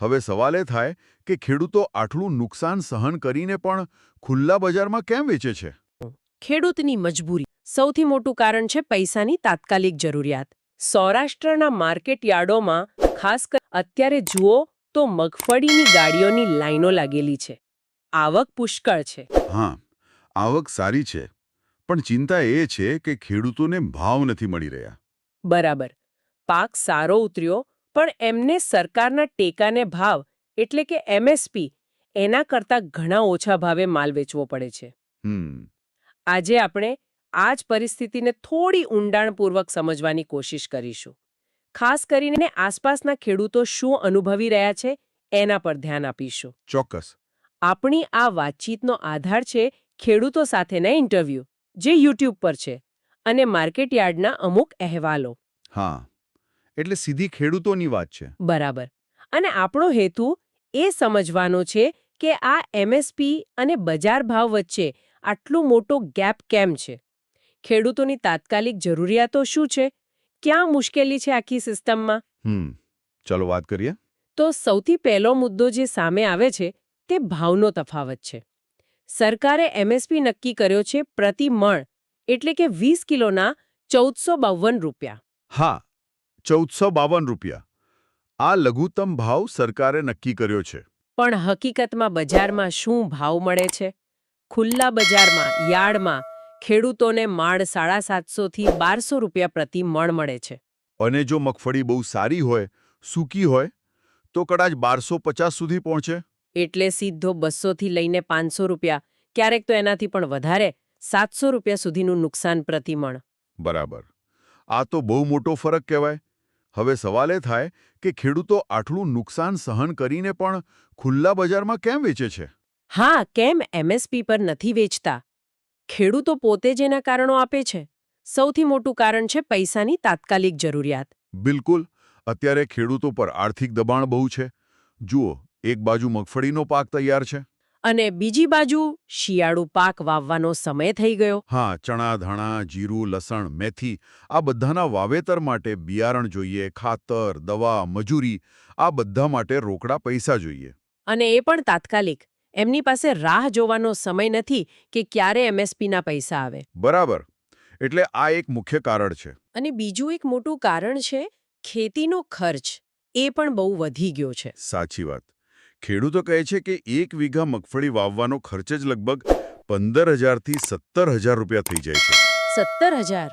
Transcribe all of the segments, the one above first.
હવે સવાલ એ થાય કે ખેડૂતો આટલું નુકસાન સહન કરીને પણ ખુલ્લા બજારમાં કેમ વેચે છે? ખેડૂતની મજબૂરી સૌથી મોટું કારણ છે પૈસાની તાત્કાલિક જરૂરિયાત. સૌરાષ્ટ્રના માર્કેટ યાર્ડોમાં ખાસ કરી અત્યારે જુઓ તો મગફળીની ગાડીઓની લાઈનો લાગેલી છે. આવક પુષ્કળ છે. હા આવક સારી છે પણ ચિંતા એ છે કે ખેડૂતોને ભાવ નથી મળી રહ્યા. બરાબર. પાક સારો ઉતર્યો પણ એમને સરકારના ટેકાને ભાવ એટલે કે એમએસપી એના કરતાં ઘણા ઓછા ભાવે માલ વેચવો પડે છે. આજે આપણે આ જ પરિસ્થિતિને થોડી ઊંડાણપૂર્વક સમજવાની કોશિશ કરીશું. ખાસ કરીને આસપાસના ખેડૂતો શું અનુભવી રહ્યા છે એના પર ધ્યાન આપીશું. ચોક્કસ. આપણી આ વાતચીતનો આધાર છે ખેડૂતો સાથેના ઇન્ટરવ્યૂ જે યુટ્યુબ પર છે અને માર્કેટયાર્ડના અમુક અહેવાલો. હા. એટલે સીધી ખેડૂતોની વાત છે. બરાબર. અને આપણો હેતુ એ સમજવાનો છે કે આ એમએસપી અને બજાર ભાવ વચ્ચે આટલો મોટો ગેપ કેમ છે? ખેડૂતોની તાત્કાલિક જરૂરિયાતો શું છે? ક્યાં મુશ્કેલી છે આખી સિસ્ટમમાં? હમ ચલો વાત કરીએ. તો સૌથી પહેલો મુદ્દો જે સામે આવે છે તે ભાવનો તફાવત છે. સરકારે એમએસપી નક્કી કર્યો છે પ્રતિ મણ એટલે કે વીસ કિલોના ચૌદસો બાવન રૂપિયા. હા ચૌદસો બાવન રૂપિયા. આ લઘુત્તમ ભાવ સરકારે નક્કી કર્યો છે. પણ હકીકતમાં બજારમાં શું ભાવ મળે છે? ખુલ્લા બજારમાં યાર્ડમાં ખેડૂતોને માળ સાડા સાતસોથી બારસો રૂપિયા પ્રતિ મણ મળે છે. અને જો મગફળી બહુ સારી હોય સૂકી હોય તો કદાચ બારસો પચાસ સુધી પહોંચે. એટલે સીધો બસોથી લઈને પાંચસો રૂપિયા ક્યારેક તો એનાથી પણ વધારે સાતસો રૂપિયા સુધીનું નુકસાન પ્રતિ મણ. બરાબર. આ તો બહુ મોટો ફરક કહેવાય. હવે સવાલ એ થાય કે ખેડૂતો આટલું નુકસાન સહન કરીને પણ ખુલ્લા બજારમાં કેમ વેચે છે? હા કેમ એમએસપી પર નથી વેચતા? ખેડૂતો પોતે જ એના કારણો આપે છે. સૌથી મોટું કારણ છે પૈસાની તાત્કાલિક જરૂરિયાત. બિલકુલ. અત્યારે ખેડૂતો પર આર્થિક દબાણ બહુ છે. જુઓ એક બાજુ મગફળીનો પાક તૈયાર છે. અને બીજી બાજુ શિયાળુ પાક વાવવાનો સમય થઈ ગયો. હા ચણા ધાણા જીરું લસણ મેથી આ બધાના વાવેતર માટે બિયારણ જોઈએ ખાતર દવા મજૂરી આ બધા માટે રોકડા પૈસા જોઈએ. અને એ પણ તાત્કાલિક. એમની પાસે રાહ જોવાનો સમય નથી કે ક્યારે એમએસપીના પૈસા આવે. બરાબર. એટલે આ એક મુખ્ય કારણ છે. અને બીજું એક મોટું કારણ છે ખેતીનો ખર્ચ. એ પણ બહુ વધી ગયો છે. સાચી વાત. ખેડૂતો કહે છે કે એક વીઘા મગફળી વાવવાનો ખર્ચ જ લગભગ પંદર હજારથી સત્તર હજાર રૂપિયા થઈ જાય છે. સત્તર હજાર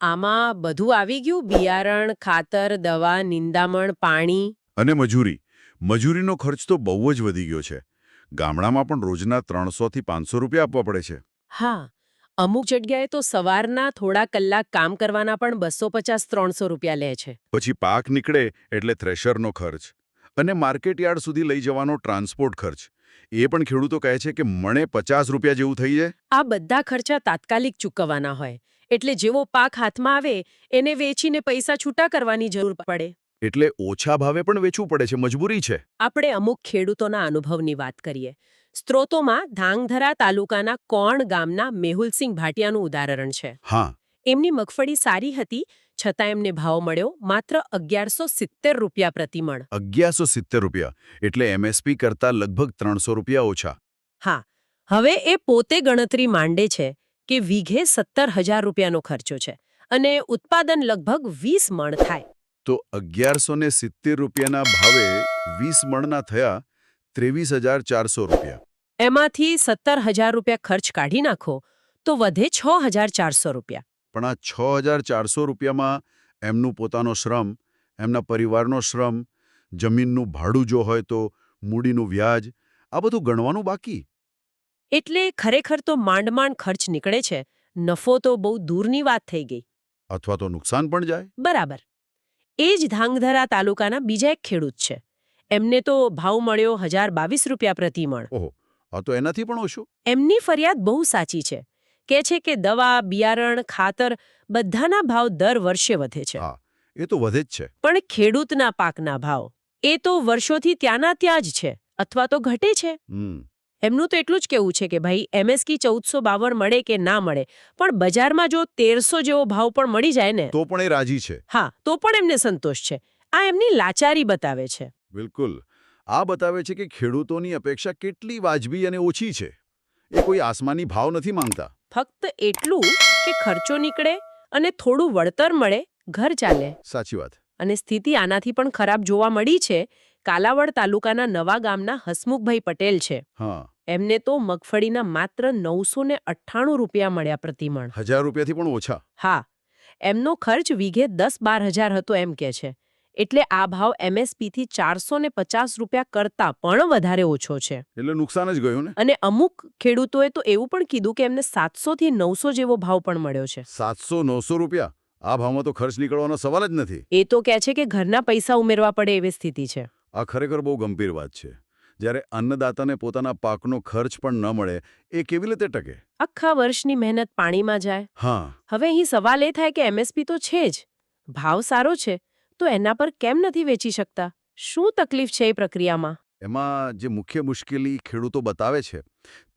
આમાં બધું આવી ગયું? બિયારણ ખાતર દવા નિંદામણ પાણી? અને મજૂરી. મજૂરીનો ખર્ચ તો બહુ જ વધી ગયો છે. ગામડામાં પણ રોજના ત્રણસોથી પાંચસો રૂપિયા આપવા પડે છે. હા. અમુક જગ્યાએ તો સવારના થોડા કલાક કામ કરવાના પણ બસો પચાસ ત્રણસો રૂપિયા લે છે. પછી પાક નીકળે એટલે થ્રેશરનો ખર્ચ. અને માર્કેટ યાર્ડ સુધી લઈ જવાનો ટ્રાન્સપોર્ટ ખર્ચ. એ પણ ખેડૂતો કહે છે કે મણે પચાસ રૂપિયા જેવું થઈ જાય. આ બધા ખર્ચા તાત્કાલિક ચૂકવવાના હોય. એટલે જેવો પાક હાથમાં આવે એને વેચીને પૈસા છૂટા કરવાની જરૂર પડે. એટલે ઓછા ભાવે પણ વેચવું પડે છે મજબૂરી છે. આપણે અમુક ખેડૂતોના અનુભવની વાત કરીએ. સ્ત્રોતોમાં ધાંગધરા તાલુકાના કોણ ગામના મેહુલસિંહ ભાટિયાનું ઉદાહરણ છે. હા. એમની મગફળી સારી હતી છતાં એમને ભાવ મળ્યો માત્ર અગિયારસો સિત્તેર રૂપિયા પ્રતિમણ. અગિયારસો સિત્તેર રૂપિયા એટલે એમએસપી કરતાં લગભગ ત્રણસો રૂપિયા ઓછા. હા હવે એ પોતે ગણતરી માંડે છે કે વીઘે સત્તર હજાર રૂપિયાનો ખર્ચો છે અને ઉત્પાદન લગભગ વીસ મણ થાય. તો અગિયારસો ને સિત્તેર રૂપિયાના ભાવે વીસ મણના થયા ત્રેવીસ હજાર ચારસો રૂપિયા. એમાંથી સત્તર હજાર રૂપિયા ખર્ચ કાઢી નાખો તો વધે છ હજાર ચારસો રૂપિયા. પણ આ છ હજાર ચારસો રૂપિયામાં એમનું પોતાનો શ્રમ એમના પરિવારનો શ્રમ જમીનનું ભાડું જો હોય તો મૂડીનું વ્યાજ આ બધું ગણવાનું બાકી. એટલે ખરેખર તો માંડ માંડ ખર્ચ નીકળે છે. નફો તો બહુ દૂરની વાત થઈ ગઈ. અથવા તો નુકસાન પણ જાય. બરાબર. એ જ ધાંગધરા તાલુકાના બીજા એક ખેડૂત છે. એમને તો ભાવ મળ્યો હજાર બાવીસ રૂપિયા પ્રતિમણ ઓહો આ તો એનાથી પણ ઓછું. એમની ફરિયાદ બહુ સાચી છે. કે છે કે દવા બિયારણ ખાતર બધાના ભાવ દર વર્ષે વધે છે. હા એ તો વધે જ છે. પણ ખેડૂતના પાકના ભાવ એ તો વર્ષોથી ત્યાંના ત્યાં જ છે અથવા તો ઘટે છે. એમનું તો એટલું જ કેવું છે કે ભાઈ એમએસકી ચૌદસો બાવન મળે કે ના મળે પણ બજારમાં જો તેરસો જેવો ભાવ પણ મળી જાય ને તો પણ એ રાજી છે. હા તો પણ એમને સંતોષ છે. આ એમની લાચારી બતાવે છે. બિલકુલ. આ બતાવે છે કે ખેડૂતોની અપેક્ષા કેટલી વાજબી અને ઓછી છે. એ કોઈ આસમાની ભાવ નથી માંગતા. ફક્ત એટલું કે ખર્ચો નીકળે અને થોડું વળતર મળે ઘર ચાલે. સાચી વાત. અને સ્થિતિ આનાથી પણ ખરાબ જોવા મળી છે. કાલાવડ તાલુકાના નવા ગામના હસમુખભાઈ પટેલ છે. એમને તો મગફળીના માત્ર નવસો ને અઠ્ઠાણું રૂપિયા મળ્યા પ્રતિમણ. હજાર રૂપિયાથી પણ ઓછા. હા. એમનો ખર્ચ વીઘે દસ બાર હજાર હતો એમ કે છે. એટલે આ ભાવ એમએસપીથી ચારસો ને પચાસ રૂપિયા કરતાં પણ વધારે ઓછો છે. એટલે નુકસાન જ ગયું ને? અને અમુક ખેડૂતોએ તો એવું પણ કીધું કે એમને સાતસો થી નવસો જેવો ભાવ પણ મળ્યો છે. સાતસો નવસો રૂપિયા? આ ભાવમાં તો ખર્ચ નીકળવાનો સવાલ જ નથી. એ તો કહે છે કે ઘરના પૈસા ઉમેરવા પડે એવી સ્થિતિ છે. આ ખરેખર બહુ ગંભીર વાત છે. જ્યારે અન્નદાતાને પોતાના પાકનો ખર્ચ પણ ન મળે એ કેવી રીતે ટકે? આખા વર્ષની મહેનત પાણીમાં જાય. હા. હવે અહીં સવાલ એ થાય કે એમએસપી તો છે જ. ભાવ સારો છે. તો એના પર કેમ નથી વેચી શકતા? શું તકલીફ છે એ પ્રક્રિયામાં? એમાં જે મુખ્ય મુશ્કેલી ખેડૂતો બતાવે છે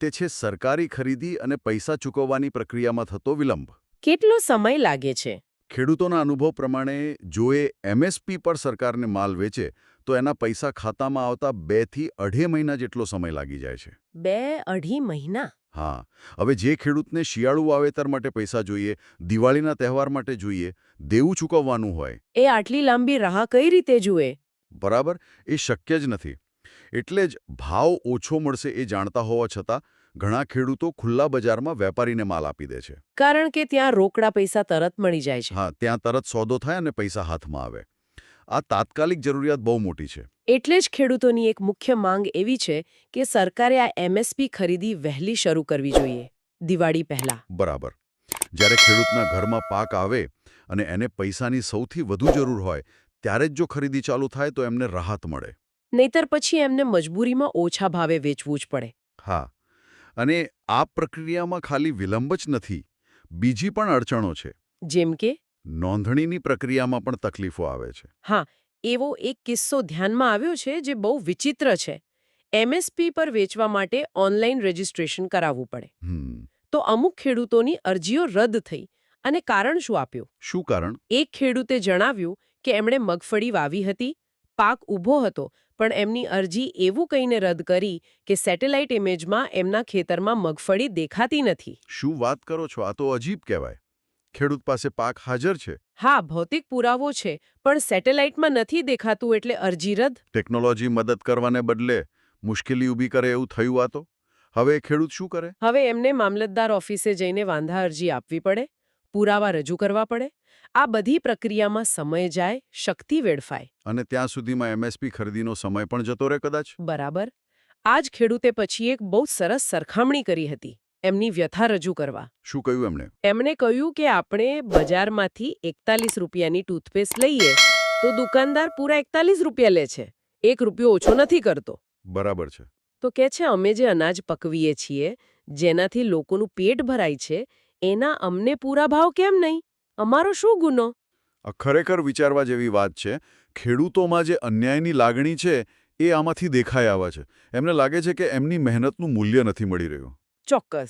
તે છે સરકારી ખરીદી અને પૈસા ચૂકવવાની પ્રક્રિયામાં થતો વિલંબ. કેટલો સમય લાગે છે? ખેડૂતોના અનુભવ પ્રમાણે જો એ એમએસપી પર સરકારને માલ વેચે તો એના પૈસા ખાતામાં આવતા બેથી અઢી મહિના જેટલો સમય લાગી જાય છે. બે અઢી મહિના? હા. હવે જે ખેડૂતને શિયાળુ વાવેતર માટે પૈસા જોઈએ દિવાળીના તહેવાર માટે જોઈએ દેવું ચૂકવવાનું હોય. એ આટલી લાંબી રાહ કઈ રીતે જુએ? બરાબર? એ શક્ય જ નથી. એટલે જ ભાવ ઓછો મળશે એ જાણતા હોવા છતાં ઘણા ખેડૂતો ખુલ્લા બજારમાં વેપારીને માલ આપી દે છે. કારણ કે ત્યાં રોકડા પૈસા તરત મળી જાય છે. હા ત્યાં તરત સોદો થાય અને પૈસા હાથમાં આવે. આ તાત્કાલિક જરૂરિયાત બહુ મોટી છે. એટલે જ ખેડૂતોની એક મુખ્ય માંગ એવી છે કે સરકારે આ એમએસપી ખરીદી વહેલી શરૂ કરવી જોઈએ. દિવાળી પહેલા. બરાબર. જ્યારે ખેડૂતના ઘરમાં પાક આવે અને એને પૈસાની સૌથી વધુ જરૂર હોય ત્યારે જ જો ખરીદી ચાલુ થાય તો એમને રાહત મળે. નહીતર પછી એમને મજબૂરીમાં ઓછા ભાવે વેચવું જ પડે. હા. અને આ પ્રક્રિયામાં ખાલી વિલંબ જ નથી બીજી પણ અડચણો છે. જેમ કે? નોંધણીની પ્રક્રિયામાં પણ તકલીફો આવે છે. હા એવો એક કિસ્સો ધ્યાનમાં આવ્યો છે જે બહુ વિચિત્ર છે. એમએસપી પર વેચવા માટે ઓનલાઈન રજીસ્ટ્રેશન કરાવવું પડે. તો અમુક ખેડૂતોની અરજીઓ રદ થઈ અને કારણ શું આપ્યું? શું કારણ? એક ખેડૂતે જણાવ્યું કે એમણે મગફળી વાવી હતી પાક ઊભો હતો પણ એમની અરજી એવું કહીને રદ કરી કે સેટેલાઇટ ઇમેજમાં એમના ખેતરમાં મગફળી દેખાતી નથી. શું વાત કરો છો? આ તો અજીબ કહેવાય. ખેડૂત પાસે પાક હાજર છે. હા ભૌતિક પુરાવો છે પણ સેટેલાઇટમાં નથી દેખાતું એટલે અરજી રદ? ટેકનોલોજી મદદ કરવાને બદલે મુશ્કેલી ઊભી કરે એવું થયું આ તો? હવે ખેડૂત શું કરે? હવે એમને મામલતદાર ઓફિસે જઈને વાંધા અરજી આપવી પડે? પુરાવા રજૂ કરવા પડે? આ બધી પ્રક્રિયામાં સમય જાય શક્તિ વેડફાય. અને ત્યાં સુધીમાં એમએસપી ખરીદીનો સમય પણ જતો રહે કદાચ? બરાબર. આ જ ખેડૂતે પછી એક બહુ સરસ સરખામણી કરી હતી એમની વ્યથા રજૂ કરવા. શું કહ્યું એમણે? એમણે કહ્યું કે આપણે બજારમાંથી એકતાલીસ રૂપિયાની ટૂથપેસ્ટ લઈએ તો દુકાનદાર પૂરા એકતાલીસ રૂપિયા લે છે. એક રૂપિયો ઓછો નથી કરતો. બરાબર છે. તો કે છે અમે જે અનાજ પકવીએ છીએ જેનાથી લોકોનું પેટ ભરાય છે એના અમને પૂરા ભાવ કેમ નહીં? અમારો શું ગુનો? ખરેખર વિચારવા જેવી વાત છે. ખેડૂતોમાં જે અન્યાયની લાગણી છે એ આમાંથી દેખાઈ આવે છે. એમને લાગે છે કે એમની મહેનતનું મૂલ્ય નથી મળી રહ્યું. ચોક્કસ.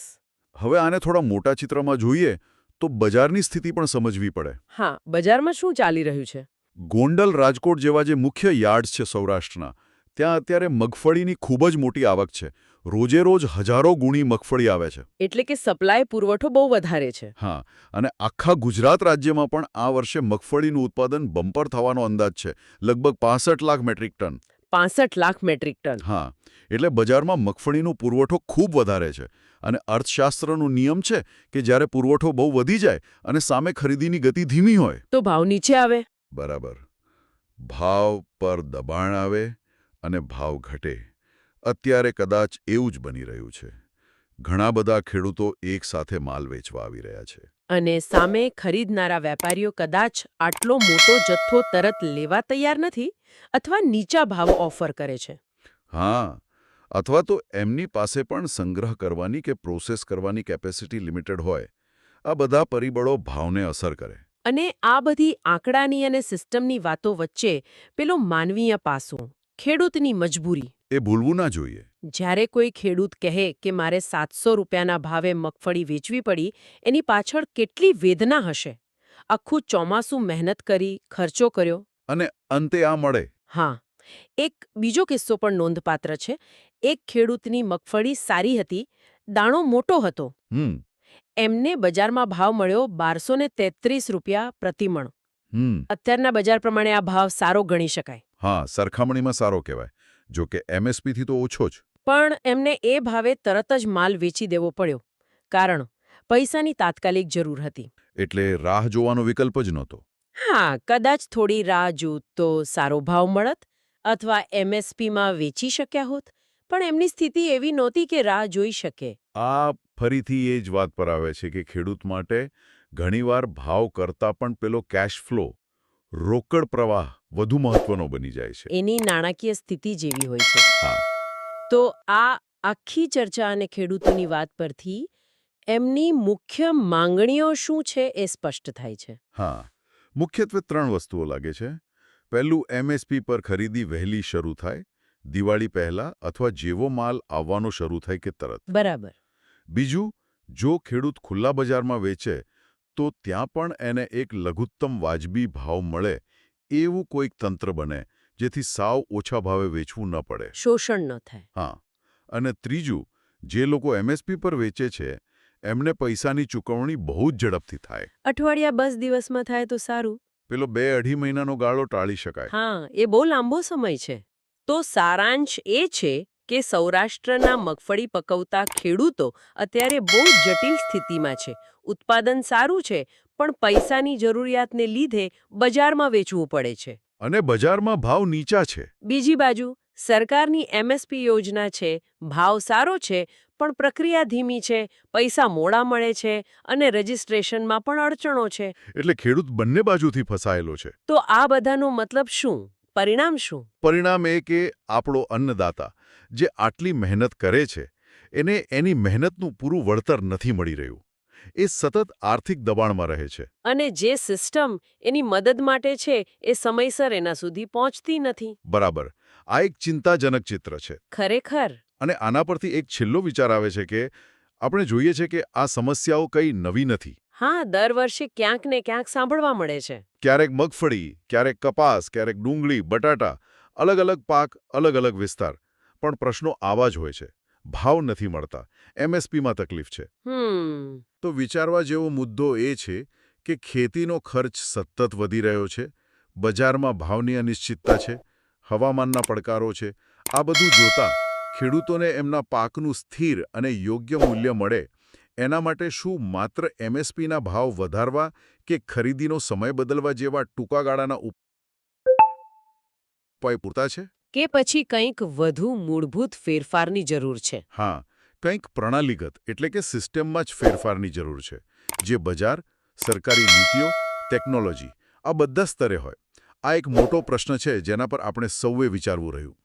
હવે આને થોડા મોટા ચિત્રમાં જોઈએ તો બજારની સ્થિતિ પણ સમજવી પડે. હા બજારમાં શું ચાલી રહ્યું છે? ગોંડલ રાજકોટ જેવા જે મુખ્ય યાર્ડ્સ છે સૌરાષ્ટ્રના ત્યાં અત્યારે મગફળીની ખૂબ જ મોટી આવક છે. રોજે રોજ હજારો ગુણી મગફળી આવે છે. એટલે કે સપ્લાય પુરવઠો બહુ વધારે છે. હા અને આખા ગુજરાત રાજ્યમાં પણ આ વર્ષે મગફળીનું ઉત્પાદન બમ્પર થવાનો અંદાજ છે. લગભગ પાસઠ લાખ મેટ્રિક ટન. પાસઠ લાખ મેટ્રિક ટન. હા એટલે બજારમાં મગફળીનો પુરવઠો ખૂબ વધારે છે. અને અર્થશાસ્ત્રનો નિયમ છે કે જ્યારે પુરવઠો બહુ વધી જાય અને સામે ખરીદીની ગતિ ધીમી હોય. તો ભાવ નીચે આવે. બરાબર. ભાવ પર દબાણ આવે. અને ભાવ ઘટે અત્યારે કદાચ એવું જ બની રહ્યું છે. ઘણા બધા ખેડૂતો એકસાથે માલ વેચવા આવી રહ્યા છે. અને સામે ખરીદનારા વેપારીઓ કદાચ આટલો મોટો જથ્થો તરત લેવા તૈયાર નથી અથવા નીચા ભાવ ઓફર કરે છે. હા અથવા તો એમની પાસે પણ સંગ્રહ કરવાની કે પ્રોસેસ કરવાની કેપેસિટી લિમિટેડ હોય. આ બધા પરિબળો ભાવને અસર કરે. અને આ બધી આંકડાની અને સિસ્ટમની વાતો વચ્ચે પેલો માનવીય પાસું. ખેડૂતની મજબૂરી. એ ભૂલવું ના જોઈએ. જ્યારે કોઈ ખેડૂત કહે કે મારે સાતસો રૂપિયાના ભાવે મગફળી વેચવી પડી એની પાછળ કેટલી વેદના હશે? આખું ચોમાસું મહેનત કરી ખર્ચો કર્યો. અને અંતે આ મળે. હા. એક બીજો કિસ્સો પણ નોંધપાત્ર છે. એક ખેડૂતની મગફળી સારી હતી દાણો મોટો હતો. એમને બજારમાં ભાવ મળ્યો બારસો તેત્રીસ રૂપિયા પ્રતિમણ. અત્યારના બજાર પ્રમાણે આ ભાવ સારો ગણી શકાય. હા સરખામણીમાં સારો કહેવાય. જો કે એમએસપીથી તો ઓછો જ. પણ એમને એ ભાવે તરત જ માલ વેચી દેવો પડ્યો. કારણ પૈસાની તાત્કાલિક જરૂર હતી. એટલે રાહ જોવાનો વિકલ્પ જ નહોતો. હા કદાચ થોડી રાહ જોત તો સારો ભાવ મળત અથવા એમએસપીમાં વેચી શક્યા હોત પણ એમની સ્થિતિ એવી નહોતી કે રાહ જોઈ શકે. આ ફરીથી એ જ વાત પર આવે છે કે ખેડૂત માટે ઘણીવાર ભાવ કરતાં પણ પેલો કેશ ફ્લો રોકડ પ્રવાહ વધુ મહત્વનો બની જાય છે. એની નાણાકીય સ્થિતિ જેવી હોય છે. હા. તો આ આખી ચર્ચા અને ખેડૂતોની વાત પરથી એમની મુખ્ય માંગણીઓ શું છે એ સ્પષ્ટ થાય છે. હા. મુખ્યત્વે ત્રણ વસ્તુઓ લાગે છે. પહેલું એમએસપી પર ખરીદી વહેલી શરૂ થાય દિવાળી પહેલા અથવા જેવો માલ આવવાનો શરૂ થાય કે તરત. બરાબર. બીજું જો ખેડૂત ખુલ્લા બજારમાં વેચે તો ત્યાં પણ એને એક લઘુત્તમ વાજબી ભાવ મળે એવું કોઈક તંત્ર બને જેથી સાવ ઓછા ભાવે વેચવું ન પડે. શોષણ ન થાય. હા અને ત્રીજું જે લોકો એમએસપી પર વેચે છે એમને પૈસાની ચૂકવણી બહુ જ ઝડપથી થાય. અઠવાડિયા બસ દિવસમાં થાય તો સારું. પેલો બે અઢી મહિનાનો ગાળો ટાળી શકાય. હા એ બહુ લાંબો સમય છે. તો સારાંશ એ છે કે સૌરાષ્ટ્રના મગફળી પકવતા ખેડૂતો અત્યારે બહુ જટિલ સ્થિતિમાં છે. ઉત્પાદન સારું છે પણ પૈસાની જરૂરિયાતને લીધે બજારમાં વેચવું પડે છે. અને બજારમાં ભાવ નીચા છે. બીજી બાજુ સરકારની એમએસપી યોજના છે ભાવ સારો છે પણ પ્રક્રિયા ધીમી છે પૈસા મોડા મળે છે અને રજિસ્ટ્રેશનમાં પણ અડચણો છે. એટલે ખેડૂત બંને બાજુથી ફસાયેલો છે. તો આ બધાનો મતલબ શું? પરિણામ શું? પરિણામ એ કે આપણો અન્નદાતા જે આટલી મહેનત કરે છે એને એની મહેનતનું પૂરું વળતર નથી મળી રહ્યું. એ સતત આર્થિક દબાણમાં રહે છે. અને જે સિસ્ટમ એની મદદ માટે છે એ સમયસર એના સુધી પહોંચતી નથી. બરાબર. આ એક ચિંતાજનક ચિત્ર છે. ખરેખર. અને આના પરથી એક છેલ્લો વિચાર આવે છે કે આપણે જોઈએ છે કે આ સમસ્યાઓ કંઈ નવી નથી. હા દર વર્ષે ક્યાંક ને ક્યાંક સાંભળવા મળે છે. ક્યારેક મગફળી ક્યારેક કપાસ ક્યારેક ડુંગળી બટાટા અલગ અલગ પાક અલગ અલગ વિસ્તાર. પણ પ્રશ્નો આવા જ હોય છે. ભાવ નથી મળતા. એમએસપીમાં તકલીફ છે. તો વિચારવા જેવો મુદ્દો એ છે કે ખેતીનો ખર્ચ સતત વધી રહ્યો છે બજારમાં ભાવની અનિશ્ચિતતા છે હવામાનના પડકારો છે. આ બધું જોતા ખેડૂતોને એમના પાકનું સ્થિર અને યોગ્ય મૂલ્ય મળે એના માટે શું માત્ર એમએસપીના ભાવ વધારવા કે ખરીદીનો સમય બદલવા જેવા ટૂંકા ગાળાના ઉપાય પૂરતા છે? કે પછી કંઈક વધુ મૂળભૂત ફેરફારની જરૂર છે? હા કંઈક પ્રણાલીગત એટલે કે સિસ્ટમમાં જ ફેરફારની જરૂર છે જે બજાર સરકારી નીતિઓ ટેકનોલોજી આ બધા સ્તરે હોય. આ એક મોટો પ્રશ્ન છે જેના પર આપણે સૌએ વિચારવું રહ્યું.